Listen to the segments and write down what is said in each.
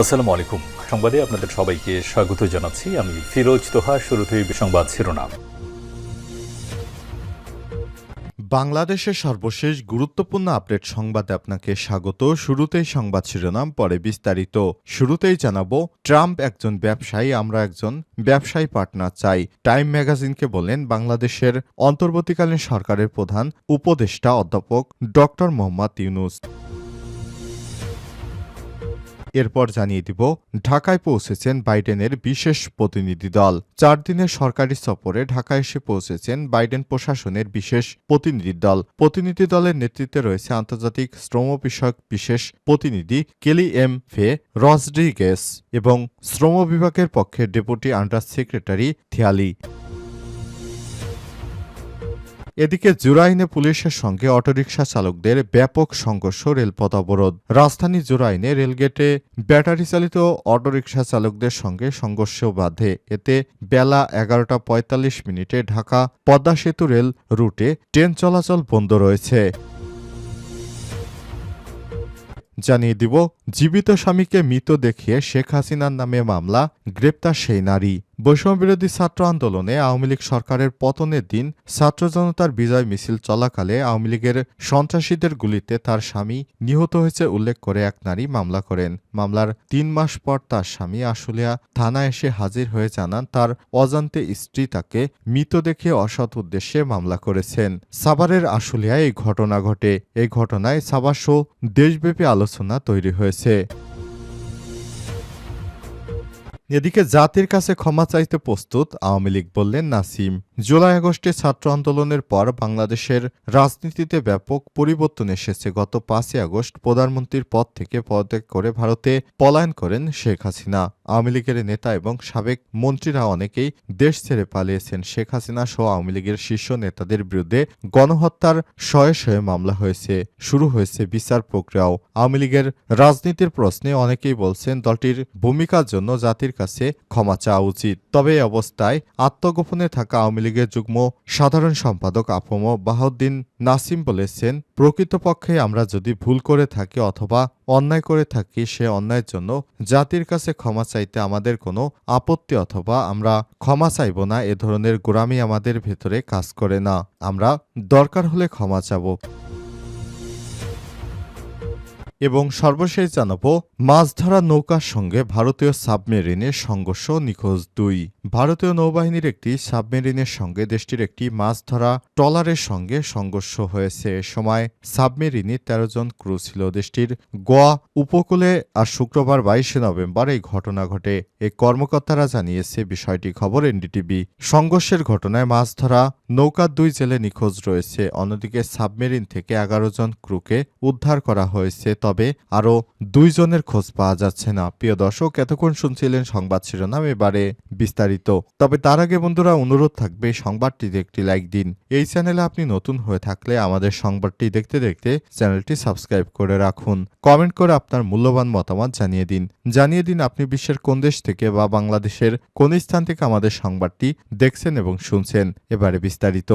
আসসালামু আলাইকুম সংবাদে আপনাদের সবাইকে স্বাগত জানাচ্ছি। আমি ফিরোজ তোহা, শুরুতেই সংবাদ শিরোনাম। বাংলাদেশের সর্বশেষ গুরুত্বপূর্ণ আপডেট সংবাদে আপনাকে স্বাগত। শুরুতেই সংবাদ শিরোনাম, পরে বিস্তারিত। শুরুতেই জানাব, ট্রাম্প একজন ব্যবসায়ী, আমরা একজন ব্যবসায়ী পার্টনার চাই। টাইম ম্যাগাজিনকে বলেন বাংলাদেশের অন্তর্বর্তীকালীন সরকারের প্রধান উপদেষ্টা অধ্যাপক ডক্টর মোহাম্মদ ইউনুস। এরপর জানিয়ে দিব, ঢাকায় পৌঁছেছেন বাইডেনের বিশেষ প্রতিনিধি দল। চার দিনের সরকারি সফরে ঢাকা এসে পৌঁছেছেন বাইডেন প্রশাসনের বিশেষ প্রতিনিধি দল। প্রতিনিধি দলের নেতৃত্বে রয়েছে আন্তর্জাতিক শ্রম বিষয়ক বিশেষ প্রতিনিধি কেলি এম ফে রসড্রিগেস এবং শ্রম বিভাগের পক্ষে ডেপুটি আন্ডার সেক্রেটারি থিয়ালি। এদিকে জুরাইনে পুলিশের সঙ্গে অটোরিকশা চালকদের ব্যাপক সংঘর্ষ, রেলপথ অবরোধ। রাজধানী জুরাইনে রেলগেটে ব্যাটারি চালিত অটোরিকশা চালকদের সঙ্গে সংঘর্ষ বাধে। এতে বেলা এগারোটা পঁয়তাল্লিশ মিনিটে ঢাকা পদ্মা সেতু রেল রুটে ট্রেন চলাচল বন্ধ রয়েছে। জানিয়ে দিব জীবিত স্বামীকে মৃত দেখিয়ে শেখ হাসিনার নামে মামলা, গ্রেপ্তার সেই নারী। বৈষম্যবিরোধী ছাত্র আন্দোলনে আওয়ামী লীগ সরকারের পতনের দিন ছাত্র জনতার বিজয় মিছিল চলাকালে আওয়ামী লীগের সন্ত্রাসীদের গুলিতে তার স্বামী নিহত হয়েছে উল্লেখ করে এক নারী মামলা করেন। মামলার তিন মাস পর তার স্বামী আশুলিয়া থানায় এসে হাজির হয়ে জানান তার অজান্তে স্ত্রী তাকে মৃত দেখে অসৎ উদ্দেশ্যে মামলা করেছেন। সাভারের আশুলিয়ায় এই ঘটনা ঘটে। এই ঘটনায় শো দেশব্যাপী আলোচনা তৈরি হয়েছে। রয়েছে। এদিকে জাতির কাছে ক্ষমা চাইতে প্রস্তুত আওয়ামী লীগ বললেন নাসিম। জুলাই আগস্টে ছাত্র আন্দোলনের পর বাংলাদেশের রাজনীতিতে ব্যাপক পরিবর্তন এসেছে। গত পাঁচই আগস্ট প্রধানমন্ত্রীর পদ থেকে পদত্যাগ করে ভারতে পলায়ন করেন শেখ হাসিনা। আওয়ামী লীগের নেতা এবং সাবেক মন্ত্রীরা অনেকেই দেশ ছেড়ে পালিয়েছেন। শেখ হাসিনা সহ আওয়ামী লীগের শীর্ষ নেতাদের বিরুদ্ধে গণহত্যার শয়ে শয়ে মামলা হয়েছে, শুরু হয়েছে বিচার প্রক্রিয়াও। আওয়ামী লীগের রাজনীতির প্রশ্নে অনেকেই বলছেন, দলটির ভূমিকার জন্য জাতির কাছে ক্ষমা চাওয়া উচিত। তবে অবস্থায় আত্মগোপনে থাকা আওয়ামী লীগের যুগ্ম সাধারণ সম্পাদক আফম বাহাউদ্দিন নাসিম বলেছেন, প্রকৃতপক্ষে আমরা যদি ভুল করে থাকি অথবা অন্যায় করে থাকি সে অন্যায়ের জন্য জাতির কাছে ক্ষমা চাইতে আমাদের কোনো আপত্তি অথবা আমরা ক্ষমা চাইব না, এ ধরনের গোড়ামি আমাদের ভেতরে কাজ করে না। আমরা দরকার হলে ক্ষমা চাব। এবং সর্বশেষ জানাব মাছ ধরা নৌকার সঙ্গে ভারতীয় সাবমেরিনের সংঘর্ষ নিখোঁজ দুই। ভারতীয় নৌবাহিনীর একটি সাবমেরিনের সঙ্গে দেশটির একটি মাছ ধরা ট্রলারের সঙ্গে সংঘর্ষ হয়েছে। এ সময় সাবমেরিনে তেরো জন ক্রু ছিল। দেশটির গোয়া উপকূলে আর শুক্রবার বাইশে নভেম্বর এই ঘটনা ঘটে। এই কর্মকর্তারা জানিয়েছে, বিষয়টি খবর এনডিটিভি। সংঘর্ষের ঘটনায় মাছ ধরা নৌকার দুই জেলে নিখোঁজ রয়েছে। অন্যদিকে সাবমেরিন থেকে এগারো জন ক্রুকে উদ্ধার করা হয়েছে। আরও দুইজনের খোঁজ পাওয়া যাচ্ছে না। প্রিয় দর্শক, এতক্ষণ শুনছিলেন সংবাদ শিরোনাম এবারে বিস্তারিত। তবে তার আগে বন্ধুরা, অনুরোধ থাকবে সংবাদটিতে একটি লাইক দিন। এই চ্যানেলে আপনি নতুন হয়ে থাকলে আমাদের সংবাদটি দেখতে দেখতে চ্যানেলটি সাবস্ক্রাইব করে রাখুন। কমেন্ট করে আপনার মূল্যবান মতামত জানিয়ে দিন। জানিয়ে দিন আপনি বিশ্বের কোন দেশ থেকে বা বাংলাদেশের কোন স্থান থেকে আমাদের সংবাদটি দেখছেন এবং শুনছেন। এবারে বিস্তারিত।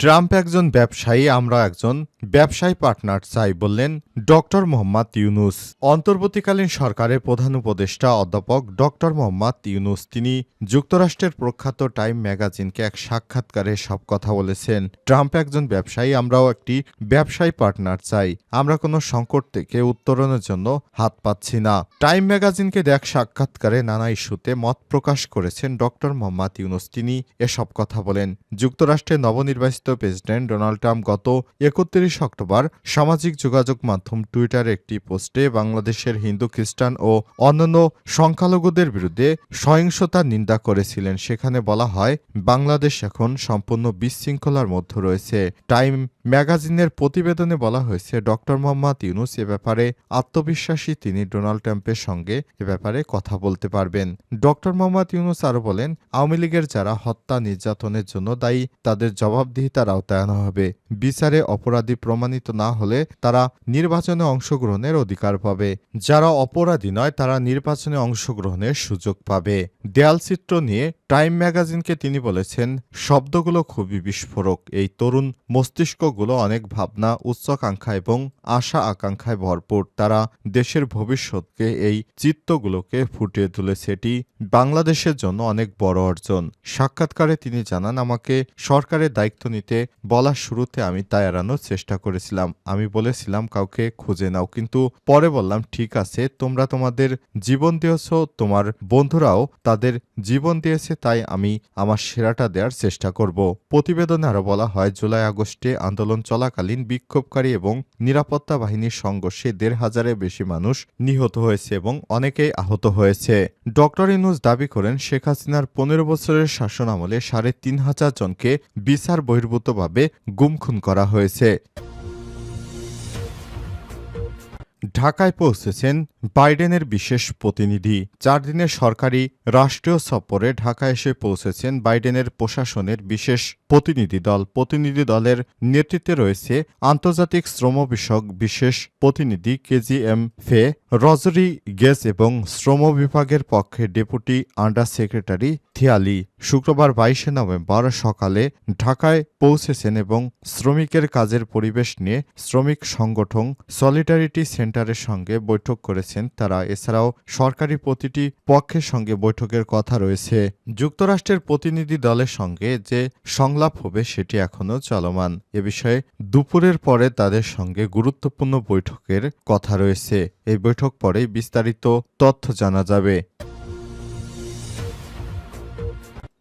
ট্রাম্প একজন ব্যবসায়ী আমরা একজন ব্যবসায়ী পার্টনার চাই বললেন, ডক্টর মোহাম্মদ ইউনুস। অন্তর্বর্তীকালীন সরকারের প্রধান উপদেষ্টা অধ্যাপক ডক্টর মোহাম্মদ ইউনুস, তিনি যুক্তরাষ্ট্রের প্রখ্যাত টাইম ম্যাগাজিনকে এক সাক্ষাৎকারে সব কথা বলেছেন। ট্রাম্প একজন ব্যবসায়ী, আমরাও একটি ব্যবসায়ী পার্টনার চাই। আমরা কোনো সংকট থেকে উত্তরণের জন্য হাত পাচ্ছি না। টাইম ম্যাগাজিনকে দেখ সাক্ষাৎকারে নানা ইস্যুতে মত প্রকাশ করেছেন ডক্টর মোহাম্মদ ইউনুস। তিনি এসব কথা বলেন। যুক্তরাষ্ট্রের নবনির্বাচিত প্রেসিডেন্ট ডোনাল্ড ট্রাম্প গত একত্রিশ অক্টোবর সামাজিক যোগাযোগ মাধ্যম টুইটারে একটি পোস্টে বাংলাদেশের হিন্দু, খ্রিস্টান ও অন্যান্য সংখ্যালঘুদের বিরুদ্ধে সহিংসতার নিন্দা করেছিলেন। সেখানে বলা হয়, বাংলাদেশ এখন সম্পূর্ণ বিশৃঙ্খলার মধ্যে রয়েছে। টাইম ম্যাগাজিনের প্রতিবেদনে বলা হয়েছে, ডক্টর মোহাম্মদ ইউনুস এ ব্যাপারে আত্মবিশ্বাসী তিনি ডোনাল্ড ট্রাম্পের সঙ্গে এ ব্যাপারে কথা বলতে পারবেন। ডক্টর মোহাম্মদ ইউনুস আরও বলেন, আওয়ামী লীগের যারা হত্যা নির্যাতনের জন্য দায়ী, তাদের জবাবদিহিতার আওতায় আনা হবে। বিচারে অপরাধী প্রমাণিত না হলে তারা নির্বাচনে অংশগ্রহণের অধিকার পাবে। যারা অপরাধী নয়, তারা নির্বাচনে অংশগ্রহণের সুযোগ পাবে। দেয়ালচিত্র নিয়ে টাইম ম্যাগাজিনকে তিনি বলেছেন, শব্দগুলো খুবই বিস্ফোরক। এই তরুণ মস্তিষ্ক চিত্রগুলো অনেক ভাবনা উচ্চাকাঙ্ক্ষা এবং আশা আকাঙ্ক্ষায় ভরপুর। তারা দেশের ভবিষ্যৎকে এই চিত্রগুলোকে ফুটিয়ে তুলেছে। এটি বাংলাদেশের জন্য অনেক বড় অর্জন। সাক্ষাৎকারে তিনি জানান, আমাকে সরকারের দায়িত্ব নিতে বলার শুরুতে আমি তা এড়ানোর চেষ্টা করেছিলাম। আমি বলেছিলাম, কাউকে খুঁজে নাও। কিন্তু পরে বললাম, ঠিক আছে, তোমরা তোমাদের জীবন দিয়েছ, তোমার বন্ধুরাও তাদের জীবন দিয়েছে, তাই আমি আমার সেরাটা দেওয়ার চেষ্টা করব। প্রতিবেদনে আরও বলা হয়, জুলাই আগস্টে আন্দোলন চলাকালীন বিক্ষোভকারী এবং নিরাপত্তা বাহিনীর সংঘর্ষে দেড় হাজারের বেশি মানুষ নিহত হয়েছে এবং অনেকেই আহত হয়েছে। ডক্টর ইনুস দাবি করেন, শেখ হাসিনার পনেরো বছরের শাসন আমলে সাড়ে তিন হাজার জনকে বিচার বহির্ভূতভাবে গুমখুন করা হয়েছে। ঢাকায় পৌঁছেছেন বাইডেনের বিশেষ প্রতিনিধি। চার দিনের সরকারি রাষ্ট্রীয় সফরে ঢাকা এসে পৌঁছেছেন বাইডেনের প্রশাসনের বিশেষ প্রতিনিধি দল প্রতিনিধি দলের নেতৃত্বে রয়েছে আন্তর্জাতিক শ্রম বিষয়ক বিশেষ প্রতিনিধি কেজিএম ফে, রজরি গেস এবং শ্রম বিভাগের পক্ষে ডেপুটি আন্ডার সেক্রেটারি থিয়ালি। শুক্রবার বাইশে নভেম্বর সকালে ঢাকায় পৌঁছেছেন এবং শ্রমিকের কাজের পরিবেশ নিয়ে শ্রমিক সংগঠন সলিডারিটি সেন্টারের সঙ্গে বৈঠক করেছেন তারা। এছাড়াও সরকারি প্রতিটি পক্ষের সঙ্গে বৈঠকের কথা রয়েছে। যুক্তরাষ্ট্রের প্রতিনিধি দলের সঙ্গে যে সংলাপ হবে সেটি এখনও চলমান। এ বিষয়ে দুপুরের পরে তাদের সঙ্গে গুরুত্বপূর্ণ বৈঠকের কথা রয়েছে। এই বৈঠক পরেই বিস্তারিত তথ্য জানা যাবে।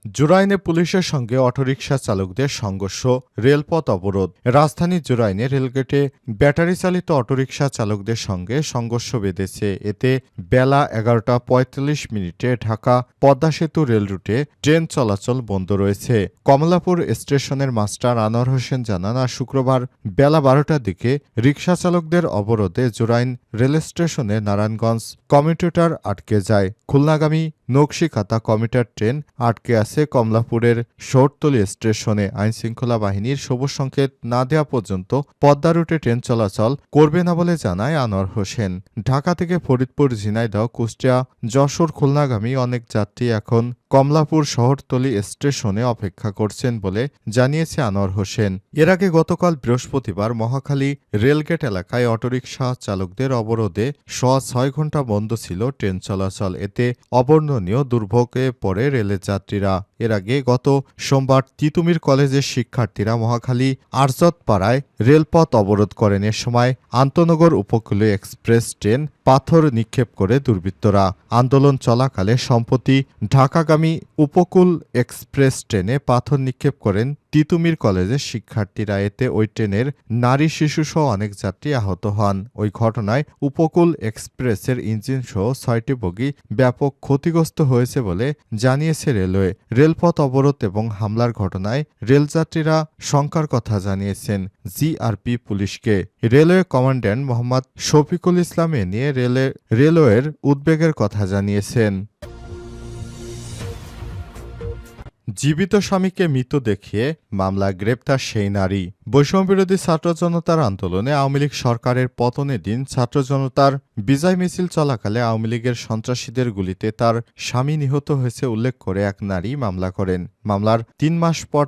জুরাইনে পুলিশের সঙ্গে অটোরিকশা চালকদের সংঘর্ষ, রেলপথ অবরোধ। রাজধানী জুরাইনে রেলগেটে ব্যাটারি চালিত অটোরিকশা চালকদের সঙ্গে সংঘর্ষ বেঁধেছে। এতে বেলা এগারোটা পঁয়তাল্লিশ মিনিটে ঢাকা পদ্মা সেতু রেল রুটে ট্রেন চলাচল বন্ধ রয়েছে। কমলাপুর স্টেশনের মাস্টার আনোয়ার হোসেন জানান আর শুক্রবার বেলা বারোটার দিকে রিকশা চালকদের অবরোধে জুরাইন রেল স্টেশনে নারায়ণগঞ্জ কমিউটেটর আটকে যায়। খুলনাগামী নকশিকাতা কমিটার ট্রেন আটকে আছে কমলাপুরের শোরতলি স্টেশনে। আইনশৃঙ্খলা বাহিনীর সবুজ সংকেত না দেওয়া পর্যন্ত পদ্মা রুটে ট্রেন চলাচল করবে না বলে জানায় আনোয়ার হোসেন। ঢাকা থেকে ফরিদপুর, ঝিনাইদহ, কুষ্টিয়া, যশোর, খুলনাগামী অনেক যাত্রী এখন কমলাপুর শহরতলি স্টেশনে অপেক্ষা করছেন বলে জানিয়েছে আনোয়ার হোসেন। এর আগে গতকাল বৃহস্পতিবার মহাখালী রেলগেট এলাকায় অটোরিকশা চালকদের অবরোধে সোয়া ছয় ঘণ্টা বন্ধ ছিল ট্রেন চলাচল। এতে অবর্ণনীয় দুর্ভোগে পড়ে রেলের যাত্রীরা। এর আগে গত সোমবার তিতুমির কলেজের শিক্ষার্থীরা মহাখালী আরজত পাড়ায় রেলপথ অবরোধ করেন। এ সময় আন্তনগর উপকূলীয় এক্সপ্রেস ট্রেন পাথর নিক্ষেপ করে দুর্বৃত্তরা। আন্দোলন চলাকালে সম্প্রতি ঢাকাগামী উপকূল এক্সপ্রেস ট্রেনে পাথর নিক্ষেপ করেন তিতুমির কলেজের শিক্ষার্থীরা এতে ওই ট্রেনের নারী শিশুসহ অনেক যাত্রী আহত হন। ওই ঘটনায় উপকূল এক্সপ্রেসের ইঞ্জিন সহ ছয়টি বগি ব্যাপক ক্ষতিগ্রস্ত হয়েছে বলে জানিয়েছে রেলওয়ে। রেলপথ অবরোধ এবং হামলার ঘটনায় রেলযাত্রীরা শঙ্কার কথা জানিয়েছেন জিআরপি পুলিশকে। রেলওয়ে কমান্ড্যান্ট মোহাম্মদ শফিকুল ইসলাম এ নিয়ে রেলে, রেলওয়ের উদ্বেগের কথা জানিয়েছেন। জীবিত স্বামীকে মৃত দেখিয়ে মামলা গ্রেপ্তার সেই নারী। বৈষম্যবিরোধী ছাত্র জনতার আন্দোলনে আওয়ামী লীগ সরকারের পতনের দিন ছাত্র জনতার বিজয় মিছিল চলাকালে আওয়ামী লীগের সন্ত্রাসীদের গুলিতে তার স্বামী নিহত হয়েছে উল্লেখ করে এক নারী মামলা করেন। মামলার তিন মাস পর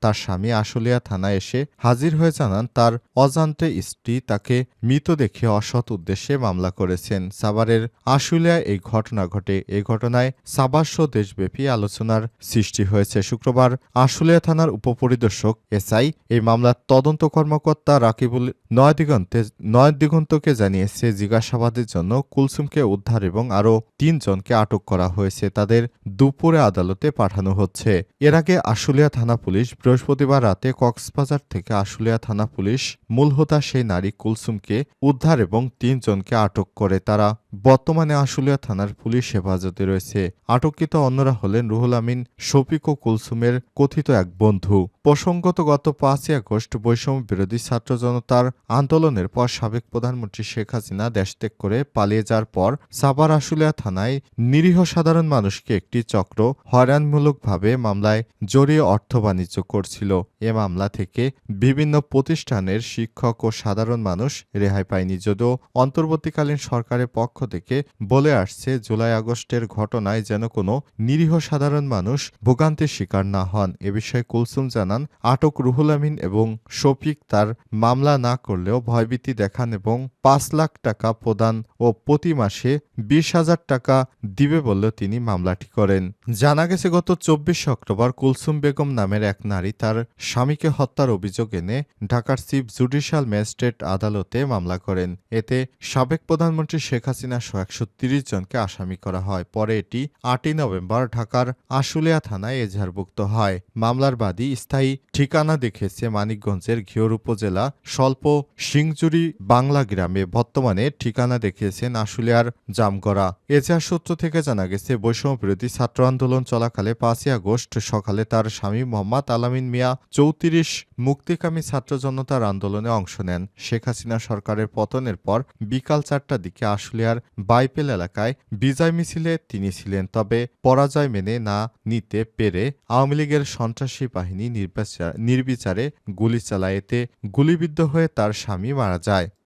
তার স্বামী আশুলিয়া থানায় এসে হাজির হয়ে জানান তার অজান্তে স্ত্রী তাকে মৃত দেখে অসৎ উদ্দেশ্যে মামলা করেছেন। সাভারের আশুলিয়া এই ঘটনা ঘটে। এই ঘটনায় সাবাস্য দেশব্যাপী আলোচনার সৃষ্টি হয়েছে। শুক্রবার আশুলিয়া থানার উপপরিদর্শক এসআই এই মামলার তদন্ত কর্মকর্তা রাকিবুল নয় দিগন্তে, নয় দিগন্তকে জানিয়েছে, জিজ্ঞাসাবাদের জন্য কুলসুমকে উদ্ধার এবং আরও তিনজনকে আটক করা হয়েছে। তাদের দুপুরে আদালতে পাঠানো হচ্ছে। এর আগে আশুলিয়া থানা পুলিশ বৃহস্পতিবার রাতে কক্সবাজার থেকে আশুলিয়া থানা পুলিশ মূলহোতা সেই নারী কুলসুমকে উদ্ধার এবং তিনজনকে আটক করে। তারা বর্তমানে আশুলিয়া থানার পুলিশ হেফাজতে রয়েছে। আটককৃত অন্যরা হলেন রুহুল আমিন, শফিক ও কুলসুমের কথিত এক বন্ধু। প্রসঙ্গত গত পাঁচই আগস্ট বৈষম্য বিরোধী ছাত্র জনতার আন্দোলনের পর সাবেক প্রধানমন্ত্রী শেখ হাসিনা দেশত্যাগ করে পালিয়ে যাওয়ার পর সাভার আশুলিয়া থানায় নিরীহ সাধারণ মানুষকে একটি চক্র হয়রানমূলকভাবে মামলায় জড়িয়ে অর্থ বাণিজ্য করছিল। এ মামলা থেকে বিভিন্ন প্রতিষ্ঠানের শিক্ষক ও সাধারণ মানুষ রেহাই পায়নি যদিও অন্তর্বর্তীকালীন সরকারের পক্ষ থেকে বলে আসছে, জুলাই আগস্টের ঘটনায় যেন কোনো নিরীহ সাধারণ মানুষ ভোগান্তির শিকার না হন। এ বিষয়ে কুলসুম জানান আটক রুহুল আমিন এবং শফিক তার মামলা না করলেও ভয়ভীতি দেখান এবং পাঁচ লাখ টাকা প্রদান ও প্রতি মাসে বিশ হাজার টাকা দিবে বললেও তিনি মামলাটি করেন। জানা গেছে, গত চব্বিশে অক্টোবর কুলসুম বেগম নামের এক নারী তার স্বামীকে হত্যার অভিযোগ এনে ঢাকার চিফ জুডিশিয়াল ম্যাজিস্ট্রেট আদালতে মামলা করেন। এতে সাবেক প্রধানমন্ত্রী শেখ হাসিনা সহ একশো তিরিশ জনকে আসামি করা হয়। পরে এটি আটই নভেম্বর ঢাকার আশুলিয়া থানায় এজাহারভুক্ত হয়। মামলার বাদী স্থায়ী ঠিকানা দেখেছে মানিকগঞ্জের ঘিওর উপজেলা স্বল্প সিংজুরি বাংলা গ্রামে বর্তমানে ঠিকানা দেখিয়েছেন আশুলিয়ার জামগড়া। এজাহার সূত্র থেকে জানা গেছে, বৈষম্য বিরোধী ছাত্র আন্দোলন চলাকালে পাঁচই আগস্ট সকালে তার স্বামী মোহাম্মদ আলামিন মিয়া চৌত্রিশ মুক্তিকামী ছাত্র জনতার আন্দোলনে অংশ নেন। শেখ হাসিনা সরকারের পতনের পর বিকাল চারটার দিকে আশুলিয়ার বাইপেল এলাকায় বিজয় মিছিলে তিনি ছিলেন। তবে পরাজয় মেনে না নিতে পেরে আওয়ামী লীগের সন্ত্রাসী বাহিনী নির্বাচা- নির্বিচারে গুলি চালায় এতে গুলিবিদ্ধ হয়ে তার স্বামী মারা যায়।